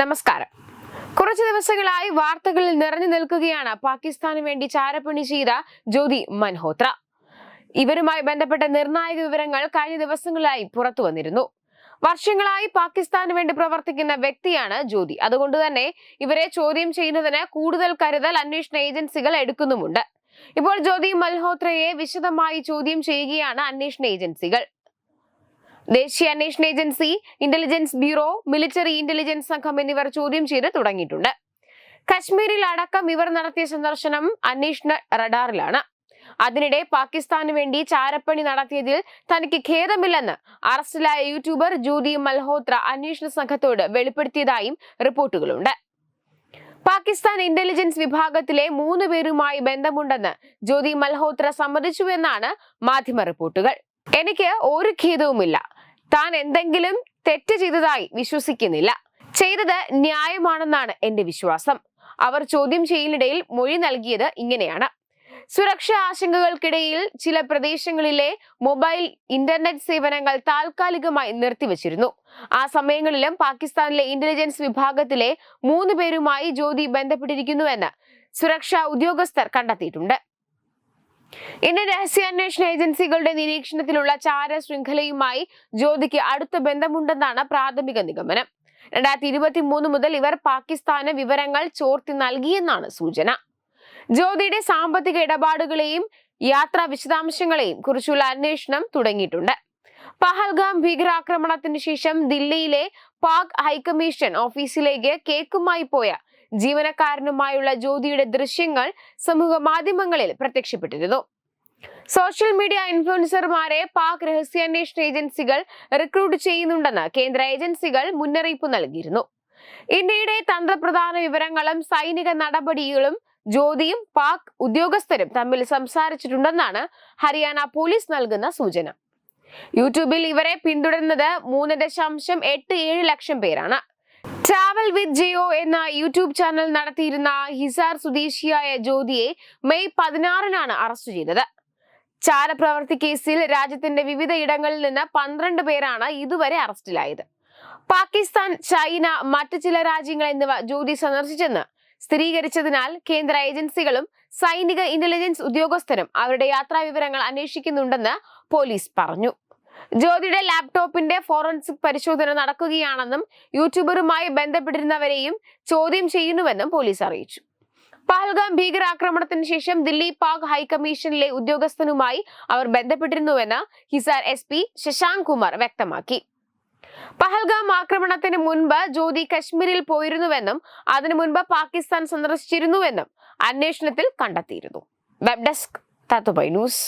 നമസ്കാരം. കുറച്ചു ദിവസങ്ങളായി വാർത്തകളിൽ നിറഞ്ഞു നിൽക്കുകയാണ് പാകിസ്ഥാന് വേണ്ടി ചാരപ്പണി ചെയ്ത ജ്യോതി മൻഹോത്ര. ഇവരുമായി ബന്ധപ്പെട്ട നിർണായക വിവരങ്ങൾ കഴിഞ്ഞ ദിവസങ്ങളായി പുറത്തു വന്നിരുന്നു. വർഷങ്ങളായി പാകിസ്ഥാന് വേണ്ടി പ്രവർത്തിക്കുന്ന വ്യക്തിയാണ് ജ്യോതി. അതുകൊണ്ട് തന്നെ ഇവരെ ചോദ്യം ചെയ്യുന്നതിന് കൂടുതൽ കരുതൽ അന്വേഷണ ഏജൻസികൾ എടുക്കുന്നുമുണ്ട്. ഇപ്പോൾ ജ്യോതി മൽഹോത്രയെ വിശദമായി ചോദ്യം ചെയ്യുകയാണ് അന്വേഷണ ഏജൻസികൾ. ദേശീയ അന്വേഷണ agency intelligence bureau military intelligence സംഘം എന്നിവർ ചോദ്യം ചെയ്ത് തുടങ്ങിയിട്ടുണ്ട്. കശ്മീരിൽ അടക്കം ഇവർ നടത്തിയ സന്ദർശനം അന്വേഷണ റഡാറിലാണ്. അതിനിടെ പാകിസ്ഥാന് വേണ്ടി ചാരപ്പണി നടത്തിയതിൽ തനിക്ക് ഖേദമില്ലെന്ന് അറസ്റ്റിലായ യൂട്യൂബർ ജ്യോതി മൽഹോത്ര അന്വേഷണ സംഘത്തോട് വെളിപ്പെടുത്തിയതായും റിപ്പോർട്ടുകളുണ്ട്. പാകിസ്ഥാൻ ഇന്റലിജൻസ് വിഭാഗത്തിലെ മൂന്ന് പേരുമായി ബന്ധമുണ്ടെന്ന് ജ്യോതി മൽഹോത്ര സമ്മതിച്ചുവെന്നാണ് മാധ്യമ റിപ്പോർട്ടുകൾ. എനിക്ക് ഒരു ഖേദവുമില്ല. താൻ എന്തെങ്കിലും തെറ്റ് ചെയ്തതായി വിശ്വസിക്കുന്നില്ല. ചെയ്തത് ന്യായമാണെന്നാണ് എന്റെ വിശ്വാസം. അവർ ചോദ്യം ചെയ്യലിനിടയിൽ മൊഴി നൽകിയത് ഇങ്ങനെയാണ്. സുരക്ഷാ ആശങ്കകൾക്കിടയിൽ ചില പ്രദേശങ്ങളിലെ മൊബൈൽ ഇന്റർനെറ്റ് സേവനങ്ങൾ താൽക്കാലികമായി നിർത്തിവച്ചിരുന്നു. ആ സമയങ്ങളിലും പാകിസ്ഥാനിലെ ഇന്റലിജൻസ് വിഭാഗത്തിലെ മൂന്ന് പേരുമായി ജ്യോതി ബന്ധപ്പെട്ടിരിക്കുന്നുവെന്ന് സുരക്ഷാ ഉദ്യോഗസ്ഥർ കണ്ടെത്തിയിട്ടുണ്ട്. ഇന്ത്യൻ രഹസ്യാന്വേഷണ ഏജൻസികളുടെ നിരീക്ഷണത്തിലുള്ള ചാര ശൃംഖലയുമായി ജ്യോതിക്ക് അടുത്ത ബന്ധമുണ്ടെന്നാണ് പ്രാഥമിക നിഗമനം. രണ്ടായിരത്തി ഇരുപത്തി മൂന്ന് മുതൽ ഇവർ പാകിസ്ഥാന് വിവരങ്ങൾ ചോർത്തി നൽകിയെന്നാണ് സൂചന. ജ്യോതിയുടെ സാമ്പത്തിക ഇടപാടുകളെയും യാത്രാ വിശദാംശങ്ങളെയും കുറിച്ചുള്ള അന്വേഷണം തുടങ്ങിയിട്ടുണ്ട്. പഹൽഗാം ഭീകരാക്രമണത്തിന് ശേഷം ദില്ലിയിലെ പാക് ഹൈക്കമ്മീഷൻ ഓഫീസിലേക്ക് കേക്കുമായി പോയ ജീവനക്കാരനുമായുള്ള ജ്യോതിയുടെ ദൃശ്യങ്ങൾ സമൂഹ മാധ്യമങ്ങളിൽ പ്രത്യക്ഷപ്പെട്ടിരുന്നു. സോഷ്യൽ മീഡിയ ഇൻഫ്ലുവൻസർമാരെ പാക് രഹസ്യാന്വേഷണ ഏജൻസികൾ റിക്രൂട്ട് ചെയ്യുന്നുണ്ടെന്ന് കേന്ദ്ര ഏജൻസികൾ മുന്നറിയിപ്പ് നൽകിയിരുന്നു. ഇന്ത്യയുടെ തന്ത്രപ്രധാന വിവരങ്ങളും സൈനിക നടപടികളും ജ്യോതിയും പാക് ഉദ്യോഗസ്ഥരും തമ്മിൽ സംസാരിച്ചിട്ടുണ്ടെന്നാണ് ഹരിയാന പോലീസ് നൽകുന്ന സൂചന. യൂട്യൂബിൽ ഇവരെ പിന്തുടരുന്നത് മൂന്ന് ദശാംശം എട്ട് ഏഴ് ലക്ഷം പേരാണ്. ട്രാവൽ വിത്ത് ജിയോ എന്ന യൂട്യൂബ് ചാനൽ നടത്തിയിരുന്ന ഹിസാർ സ്വദേശിയായ ജ്യോതിയെ മെയ് പതിനാറിനാണ് അറസ്റ്റ് ചെയ്തത്. ചാരപ്രവർത്തി കേസിൽ രാജ്യത്തിന്റെ വിവിധ ഇടങ്ങളിൽ നിന്ന് പന്ത്രണ്ട് പേരാണ് ഇതുവരെ അറസ്റ്റിലായത്. പാകിസ്ഥാൻ ചൈന മറ്റു ചില രാജ്യങ്ങൾ എന്നിവ ജ്യോതി സന്ദർശിച്ചെന്ന് സ്ഥിരീകരിച്ചതിനാൽ കേന്ദ്ര ഏജൻസികളും സൈനിക ഇന്റലിജൻസ് ഉദ്യോഗസ്ഥരും അവരുടെ യാത്രാ വിവരങ്ങൾ അന്വേഷിക്കുന്നുണ്ടെന്ന് പോലീസ് പറഞ്ഞു. ജ്യോതിയുടെ ലാപ്ടോപ്പിന്റെ ഫോറൻസിക് പരിശോധന നടക്കുകയാണെന്നും യൂട്യൂബറുമായി ബന്ധപ്പെട്ടിരുന്നവരെയും ചോദ്യം ചെയ്യുന്നുവെന്നും പോലീസ് അറിയിച്ചു. പഹൽഗാം ഭീകരാക്രമണത്തിന് ശേഷം ദില്ലി പാക് ഹൈക്കമ്മീഷനിലെ ഉദ്യോഗസ്ഥനുമായി അവർ ബന്ധപ്പെട്ടിരുന്നുവെന്ന് ഹിസാർ എസ് പി ശശാങ്ക് കുമാർ വ്യക്തമാക്കി. പഹൽഗാം ആക്രമണത്തിന് മുൻപ് ജ്യോതി കശ്മീരിൽ പോയിരുന്നുവെന്നും അതിനു മുൻപ് പാകിസ്ഥാൻ സന്ദർശിച്ചിരുന്നുവെന്നും അന്വേഷണത്തിൽ കണ്ടെത്തിയിരുന്നു. വെബ് ഡെസ്ക് തത്തുബൈ ന്യൂസ്.